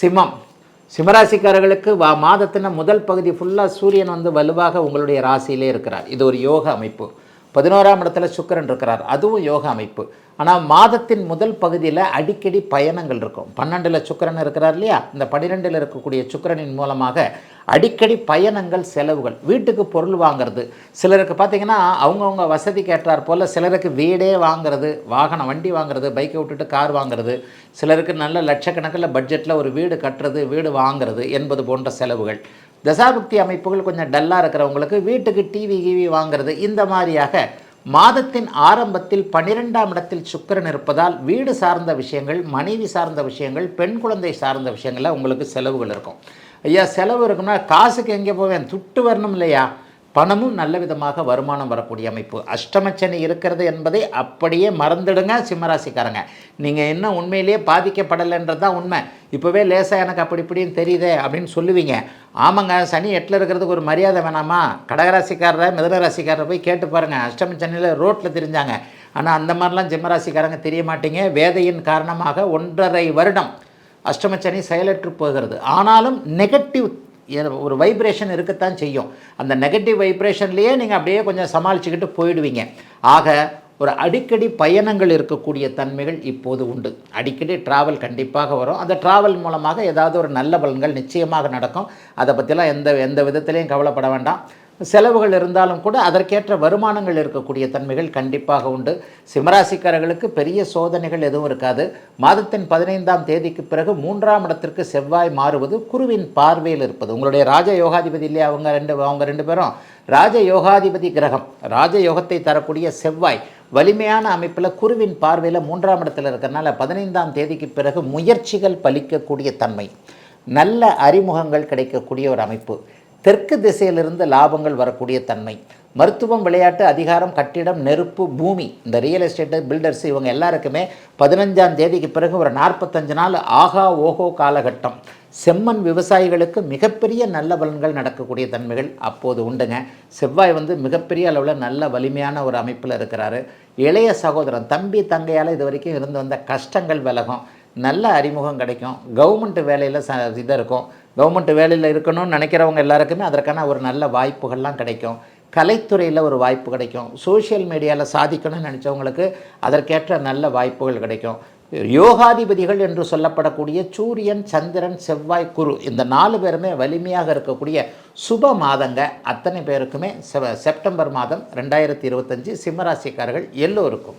சிம்மம். சிம்மராசிக்காரர்களுக்கு வா மாதத்தின முதல் பகுதி ஃபுல்லாக சூரியன் வந்து வலுவாக உங்களுடைய ராசியிலே இருக்கிறார். இது ஒரு யோக அமைப்பு. பதினோராம் இடத்துல சுக்கிரன் இருக்கிறார். அதுவும் யோக அமைப்பு. ஆனால் மாதத்தின் முதல் பகுதியில் அடிக்கடி பயணங்கள் இருக்கும். பன்னெண்டில் சுக்கிரன் இருக்கிறார் இல்லையா? இந்த பன்னிரெண்டில் இருக்கக்கூடிய சுக்கிரனின் மூலமாக அடிக்கடி பயணங்கள் செலவுகள். வீட்டுக்கு பொருள் வாங்குறது. சிலருக்கு பார்த்தீங்கன்னா அவங்கவுங்க வசதிக்கு ஏற்றாற் போல் சிலருக்கு வீடே வாங்குறது வாகனம் வண்டி வாங்குறது பைக்கை விட்டுட்டு கார் வாங்குறது. சிலருக்கு நல்ல லட்சக்கணக்கில் பட்ஜெட்டில் ஒரு வீடு கட்டுறது வீடு வாங்குறது என்பது போன்ற செலவுகள். தசாபக்தி அமைப்புகள் கொஞ்சம் டல்லாக இருக்கிறவங்களுக்கு வீட்டுக்கு டிவி கிவி வாங்குறது இந்த மாதிரியாக மாதத்தின் ஆரம்பத்தில் பன்னிரெண்டாம் இடத்தில் சுக்கிரன் இருப்பதால் வீடு சார்ந்த விஷயங்கள் மனைவி சார்ந்த விஷயங்கள் பெண் குழந்தை சார்ந்த விஷயங்களில் உங்களுக்கு செலவுகள் இருக்கும். ஐயா செலவு இருக்குன்னா காசுக்கு எங்கே போவேன்? துட்டு வரணும் இல்லையா? பணமும் நல்ல விதமாக வருமானம் வரக்கூடிய அமைப்பு. அஷ்டமச்சனி இருக்கிறது என்பதை அப்படியே மறந்துடுங்க சிம்மராசிக்காரங்க. நீங்கள் என்ன உண்மையிலேயே பாதிக்கப்படலைன்றது தான் உண்மை. இப்போவே லேசாக எனக்கு அப்படி இப்படின்னு தெரியுதே அப்படின்னு சொல்லுவீங்க. ஆமாங்க சனி எட்டில் இருக்கிறதுக்கு ஒரு மரியாதை வேணாமா? கடகராசிக்காரரை மிதனராசிக்காரரை போய் கேட்டு பாருங்கள் அஷ்டமச்சனியில் ரோட்டில் தெரிஞ்சாங்க. ஆனால் அந்த மாதிரிலாம் ஜிம்மராசிக்காரங்க தெரிய மாட்டீங்க. வேதையின் காரணமாக ஒன்றரை வருடம் அஷ்டமச்சனி செயலற்று போகிறது. ஆனாலும் நெகட்டிவ் ஒரு வைப்ரேஷன் இருக்கத்தான் செய்யும். அந்த நெகட்டிவ் வைப்ரேஷன்லேயே நீங்கள் அப்படியே கொஞ்சம் சமாளிச்சுக்கிட்டு போயிடுவீங்க. ஆக ஒரு அடிக்கடி பயணங்கள் இருக்கக்கூடிய தன்மைகள் இப்போது உண்டு. அடிக்கடி ட்ராவல் கண்டிப்பாக வரும். அந்த ட்ராவல் மூலமாக ஏதாவது ஒரு நல்ல பலன்கள் நிச்சயமாக நடக்கும். அதை பற்றிலாம் எந்த எந்த விதத்திலையும் கவலைப்பட வேண்டாம். செலவுகள் இருந்தாலும் கூட அதற்கேற்ற வருமானங்கள் இருக்கக்கூடிய தன்மைகள் கண்டிப்பாக உண்டு. சிம்மராசிக்காரர்களுக்கு பெரிய சோதனைகள் எதுவும் இருக்காது. மாதத்தின் பதினைந்தாம் தேதிக்கு பிறகு மூன்றாம் இடத்திற்கு செவ்வாய் மாறுவது குருவின் பார்வையில் இருப்பது. உங்களுடைய ராஜ யோகாதிபதி இல்லையா? அவங்க ரெண்டு அவங்க ரெண்டு பேரும். ராஜ யோகாதிபதி கிரகம் ராஜ யோகத்தை தரக்கூடிய செவ்வாய் வலிமையான அமைப்பில் குருவின் பார்வையில் மூன்றாம் இடத்தில் இருக்கிறனால பதினைந்தாம் தேதிக்கு பிறகு முயற்சிகள் பலிக்கக்கூடிய தன்மை. நல்ல அறிமுகங்கள் கிடைக்கக்கூடிய ஒரு அமைப்பு. தெற்கு திசையிலிருந்து லாபங்கள் வரக்கூடிய தன்மை. மருத்துவம் விளையாட்டு அதிகாரம் கட்டிடம் நெருப்பு பூமி இந்த ரியல் எஸ்டேட்டு பில்டர்ஸ் இவங்க எல்லாருக்குமே பதினஞ்சாம் தேதிக்கு பிறகு ஒரு நாற்பத்தஞ்சு நாள் ஆகா ஓஹோ காலகட்டம். செம்மண் விவசாயிகளுக்கு மிகப்பெரிய நல்ல பலன்கள் நடக்கக்கூடிய தன்மைகள் அப்போது உண்டுங்க. செவ்வாய் வந்து மிகப்பெரிய அளவில் நல்ல வலிமையான ஒரு அமைப்பில் இருக்கிறாரு. இளைய சகோதரன் தம்பி தங்கையால் இது வரைக்கும் இருந்து வந்த கஷ்டங்கள் விலகும். நல்ல அறிமுகம் கிடைக்கும். கவர்மெண்ட் வேலையில் ச இது இருக்கும் கவர்மெண்ட் வேலையில் இருக்கணும்னு நினைக்கிறவங்க எல்லாருக்குமே அதற்கான ஒரு நல்ல வாய்ப்புகள்லாம் கிடைக்கும். கலைத்துறையில் ஒரு வாய்ப்பு கிடைக்கும். சோஷியல் மீடியாவில் சாதிக்கணும்னு நினச்சவங்களுக்கு அதற்கேற்ற நல்ல வாய்ப்புகள் கிடைக்கும். யோகாதிபதிகள் என்று சொல்லப்படக்கூடிய சூரியன் சந்திரன் செவ்வாய் குரு இந்த நாலு பேருமே வலிமையாக இருக்கக்கூடிய சுப மாதங்க. அத்தனை பேருக்குமே செப்டம்பர் மாதம் ரெண்டாயிரத்தி இருபத்தஞ்சி சிம்மராசிக்காரர்கள் எல்லோருக்கும்.